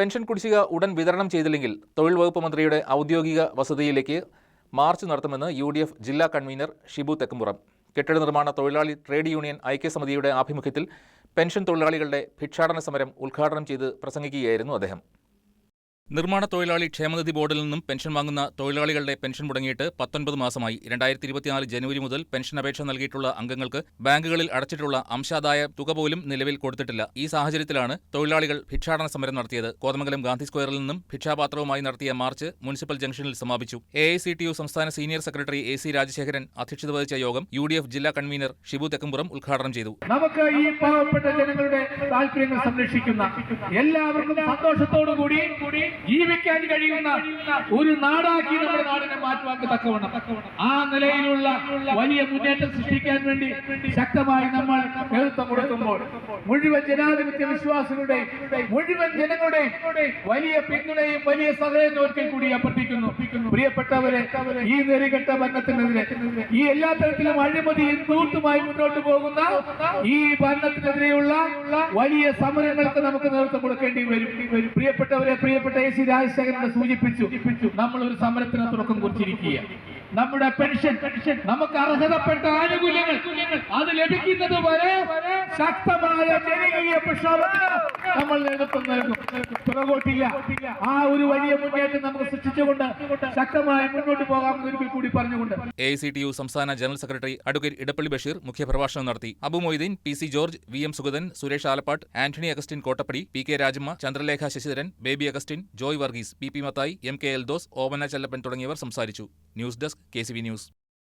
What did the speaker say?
Pension കുടിശ്ശിക ഉടൻ വിതരണം ചെയ്തില്ലെങ്കിൽ തൊഴിൽ വകുപ്പ് മന്ത്രിയുടെ ഔദ്യോഗിക വസതിയിലേക്ക് മാർച്ച് നടത്തുമെന്ന് യു ഡി എഫ് ജില്ലാ കൺവീനർ ഷിബു തെക്കുംപുറം. കെട്ടിട നിർമ്മാണ തൊഴിലാളി ട്രേഡ് യൂണിയൻ ഐക്യസമിതിയുടെ ആഭിമുഖ്യത്തിൽ പെൻഷൻ തൊഴിലാളികളുടെ ഭിക്ഷാടന സമരം ഉദ്ഘാടനം ചെയ്ത് പ്രസംഗിക്കുകയായിരുന്നു അദ്ദേഹം. നിർമ്മാണ തൊഴിലാളി ക്ഷേമനിധി ബോർഡിൽ നിന്നും പെൻഷൻ വാങ്ങുന്ന തൊഴിലാളികളുടെ പെൻഷൻ മുടങ്ങിയിട്ട് പത്തൊൻപത് മാസമായി. രണ്ടായിരത്തി ഇരുപത്തിനാല് ജനുവരി മുതൽ പെൻഷൻ അപേക്ഷ നൽകിയിട്ടുള്ള അംഗങ്ങൾക്ക് ബാങ്കുകളിൽ അടച്ചിട്ടുള്ള അംശാദായ തുക പോലും നിലവിൽ കൊടുത്തിട്ടില്ല. ഈ സാഹചര്യത്തിലാണ് തൊഴിലാളികൾ ഭിക്ഷാടന സമരം നടത്തിയത്. കോതമംഗലം ഗാന്ധി സ്ക്വയറിൽ നിന്നും ഭിക്ഷാപാത്രവുമായി നടത്തിയ മാർച്ച് മുനിസിപ്പൽ ജംഗ്ഷനിൽ സമാപിച്ചു. എ സംസ്ഥാന senior secretary A C Rajasekharan അധ്യക്ഷത വഹിച്ച യോഗം യു ജില്ലാ കൺവീനർ ഷിബു തെക്കുംപുറം ഉദ്ഘാടനം ചെയ്തു. നമുക്ക് ഈ പാവപ്പെട്ട ജനങ്ങളുടെ താല്പര്യങ്ങൾ സംരക്ഷിക്കുന്ന എല്ലാവർക്കും സന്തോഷത്തോടു കൂടി ജീവിക്കാൻ കഴിയുന്ന ഒരു നാടാക്കി നമ്മുടെ നാടിനെ മാറ്റുവാൻ തക്കവണ്ണം. ആ നിലയിലുള്ള വലിയ മുന്നേറ്റം സൃഷ്ടിക്കാൻ വേണ്ടി ശക്തമായി നമ്മൾ നേതൃത്വം കൊടുക്കുമ്പോൾ മുഴുവൻ ജനാധിപത്യ വിശ്വാസികളുടെയും മുഴുവൻ ജനങ്ങളുടെയും വലിയ പിന്തുണയും വലിയ സഹകരണവും ഒരിക്കൽ കൂടി അഭ്യർത്ഥിക്കുന്നു. പ്രിയപ്പെട്ടവരെ ഈ നെറികെട്ട ഭരണത്തിനെതിരെ ഈ എല്ലാ തരത്തിലും അഴിമതി ദൂർത്തുമായി മുന്നോട്ട് പോകുന്ന ഈ ഭരണത്തിനെതിരെയുള്ള വലിയ സമരങ്ങൾക്ക് നമുക്ക് നേതൃത്വം കൊടുക്കേണ്ടി വരും. പ്രിയപ്പെട്ടവരെ പ്രിയപ്പെട്ട എ സി രാജശേഖരനെ സൂചിപ്പിച്ചു. നമ്മൾ ഒരു സമരത്തിന് തുടക്കം കുറിച്ചിരിക്കുക നമ്മുടെ പെൻഷൻ നമുക്ക് അർഹതപ്പെട്ട ആനുകൂല്യങ്ങൾ അത് ലഭിക്കുന്നത് വരെ ശക്തമായ ജനകീയ പ്രക്ഷോഭത്തിന് നമ്മൾ നേതൃത്വം നൽകും. പുറകോട്ടില്ല. ആ ഒരു വലിയ മുന്നേറ്റം നമുക്ക് സൃഷ്ടിച്ചുകൊണ്ട് ശക്തമായി മുന്നോട്ട് പോകാമെന്ന് ഒരിക്കൽ കൂടി പറഞ്ഞുകൊണ്ട്. എ സി ടി യു സംസ്ഥാന general secretary advocate Edappally Basheer മുഖ്യപ്രഭാഷണം നടത്തി. Abu Moideen P C George V M Sugathan Suresh Alappat Antony Augustine Kottappady P K Rajamma Chandralekha Sasidharan Baby Augustine Joy Varghese P P Mathai M K Eldhose Omana Chellappan തുടങ്ങിയവർ സംസാരിച്ചു. News desk K news.